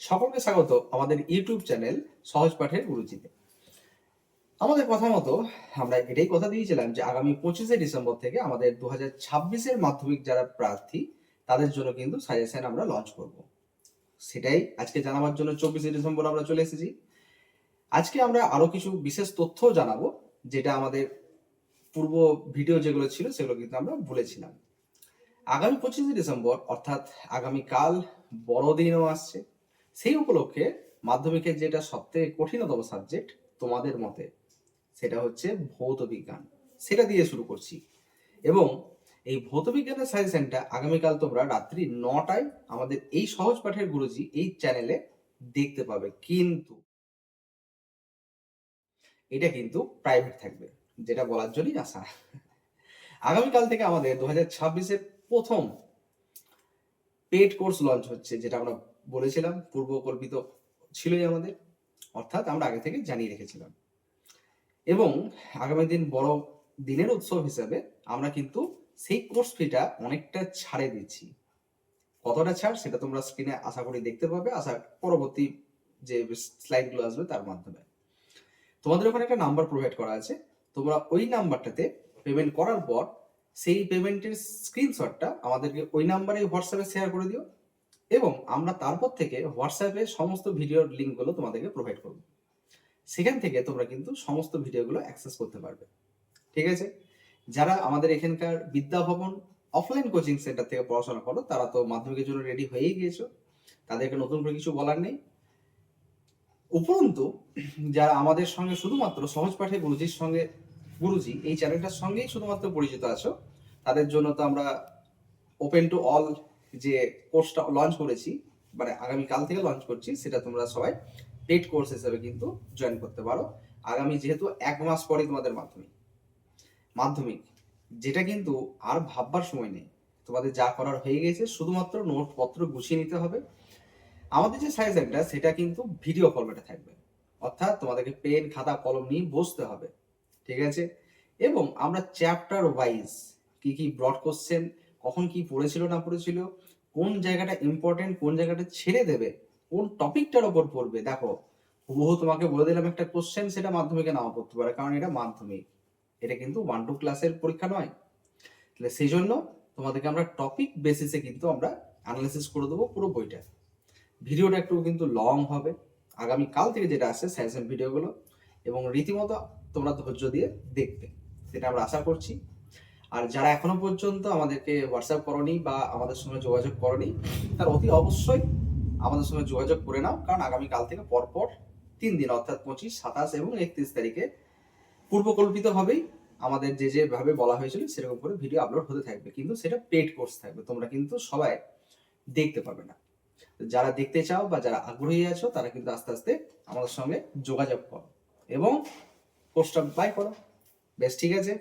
সকলকে স্বাগত আমাদের ইউটিউব চ্যানেল সহজ পাঠের গুরুজিতে। আমাদের কথা মতো আমরা এটাই কথা দিয়েছিলাম যে আগামী পঁচিশে ডিসেম্বর থেকে আমাদের দু হাজার ছাব্বিশের মাধ্যমিক যারা প্রার্থী, তাদের জন্য কিন্তু সাজেশন আমরা লঞ্চ করব। সেটাই আজকে জানাবার জন্য চব্বিশে ডিসেম্বর আমরা চলে এসেছি। আজকে আমরা আরও কিছু বিশেষ তথ্য জানাব, যেটা আমাদের পূর্ব ভিডিও যেগুলো ছিল সেগুলো কিন্তু আমরা বলেছিলাম আগামী পঁচিশে ডিসেম্বর, অর্থাৎ আগামীকাল বড়দিনও আসছে। সেই উপলক্ষে মাধ্যমিকের যেটা সবথেকে কঠিনতম সাবজেক্ট তোমাদের মতে, সেটা হচ্ছে ভৌত বিজ্ঞান। সেটা দিয়ে শুরু করছি। এবং এই ভৌত বিজ্ঞানের সাজেশনটা আগামীকাল তোমরা রাত্রি নটায় আমাদের এই সহজ পাঠের গুরুজি এই চ্যানেলে দেখতে পাবে। কিন্তু এটা কিন্তু প্রাইভেট থাকবে, যেটা বলার জন্যই আসা। আগামীকাল থেকে আমাদের দু হাজার প্রথম পেড কোর্স লঞ্চ হচ্ছে, যেটা আমরা বলেছিলাম, পূর্বকল্পিত ছিলই আমাদের। অর্থাৎ আমরা আগে থেকে জানিয়ে রেখেছিলাম। এবং আগামী দিন বড় দিনের উৎসব হিসাবে আমরা কিন্তু সেই কোর্স ফিটা অনেকটা ছাড়ে দিচ্ছি। কতটা ছাড় সেটা তোমরা স্ক্রিনে আশা করি দেখতে পাবে। আশা পরবর্তী যে স্লাইডগুলো আসবে তার মাধ্যমে। তোমাদের ওখানে একটা নাম্বার প্রোভাইড করা আছে। তোমরা ওই নাম্বারটাতে পেমেন্ট করার পর সেই পেমেন্টের স্ক্রিনশটটা আমাদেরকে ওই নাম্বারে হোয়াটসঅ্যাপে শেয়ার করে দিও। এবং আমরা তারপর থেকে হোয়াটসঅ্যাপে সমস্ত ভিডিওর লিঙ্কগুলো তোমাদেরকে প্রোভাইড করব। সেখান থেকে তোমরা কিন্তু সমস্ত ভিডিওগুলো অ্যাক্সেস করতে পারবে। ঠিক আছে? যারা আমাদের এখানকার বিদ্যা ভবন অফলাইন কোচিং সেন্টার থেকে পড়াশোনা করো, তারা তো মাধ্যমিকের জন্য রেডি হয়েই গিয়েছো। তাদেরকে নতুন করে কিছু বলার নেই। উপরন্তু, যারা আমাদের সঙ্গে শুধুমাত্র সহজ পাঠে গুরুজির সঙ্গে, গুরুজি এই চ্যানেলটার সঙ্গেই শুধুমাত্র পরিচিত আছো, তাদের জন্য তো আমরা ওপেন টু অল যে কোর্সটা লঞ্চ করেছি মানে আগামী কাল থেকে লঞ্চ করছি, সেটা তোমরা সবাই পেড কোর্স হিসেবে কিন্তু জয়েন করতে পারো। আগামী যেহেতু এক মাস পরে তোমাদের মাধ্যমিক। মাধ্যমিক, যেটা কিন্তু আর ভাববার সময় নেই। তোমাদের যা করার হয়ে গেছে, শুধুমাত্র নোট পত্র গুছিয়ে নিতে হবে। আমাদের যে সাইজেনটা সেটা কিন্তু ভিডিও ফরম্যাটে থাকবে। অর্থাৎ তোমাদেরকে পেন খাতা, কলম নিয়ে বসতে হবে। ঠিক আছে? এবং আমরা চ্যাপ্টার ওয়াইজ কি কি ব্রড কোশ্চেন কখন কি পড়েছিল না পড়েছিল, কোন জায়গাটা ইম্পর্টেন্ট কোন জায়গাটা ছেড়ে দেবে, কোন টপিকটার ওপর পড়বে, দেখো। হুবহু তোমাকে বলে দিলাম একটা কোশ্চেন সেটা মাধ্যমিকে নাও পড়তে পারে, কারণ এটা মাধ্যমিক। এটা কিন্তু ওয়ান টু ক্লাসের পরীক্ষা নয়। তাহলে সেই জন্য তোমাদেরকে আমরা টপিক বেসিসে কিন্তু আমরা অ্যানালিসিস করে দেবো পুরো বইটা। ভিডিওটা একটু কিন্তু লং হবে। আগামী কাল থেকে যেটা আসছে সায়েন্সের ভিডিওগুলো এবং রীতিমতো তোমরা ধৈর্য দিয়ে দেখবে। সেটা আমরা আশা করছি। আর যারা এখনও পর্যন্ত আমাদেরকে হোয়াটসঅ্যাপ করনি বা আমাদের সঙ্গে যোগাযোগ করনি, তার অতি অবশ্যই আমাদের সঙ্গে যোগাযোগ করে নাও, কারণ আগামী কাল থেকে পরপর তিন দিন, অর্থাৎ পঁচিশ, সাতাশ এবং একত্রিশ তারিখে পূর্বকল্পিতভাবেই আমাদের যে যেভাবে বলা হয়েছিল সেরকম করে ভিডিও আপলোড হতে থাকবে। কিন্তু সেটা পেড কোর্স থাকবে। তোমরা কিন্তু সবাই দেখতে পাবে না। যারা দেখতে চাও বা যারা আগ্রহী আছো, তারা কিন্তু আস্তে আস্তে আমাদের সঙ্গে যোগাযোগ করো এবং কোর্সটা বাই করো। বেশ, ঠিক আছে?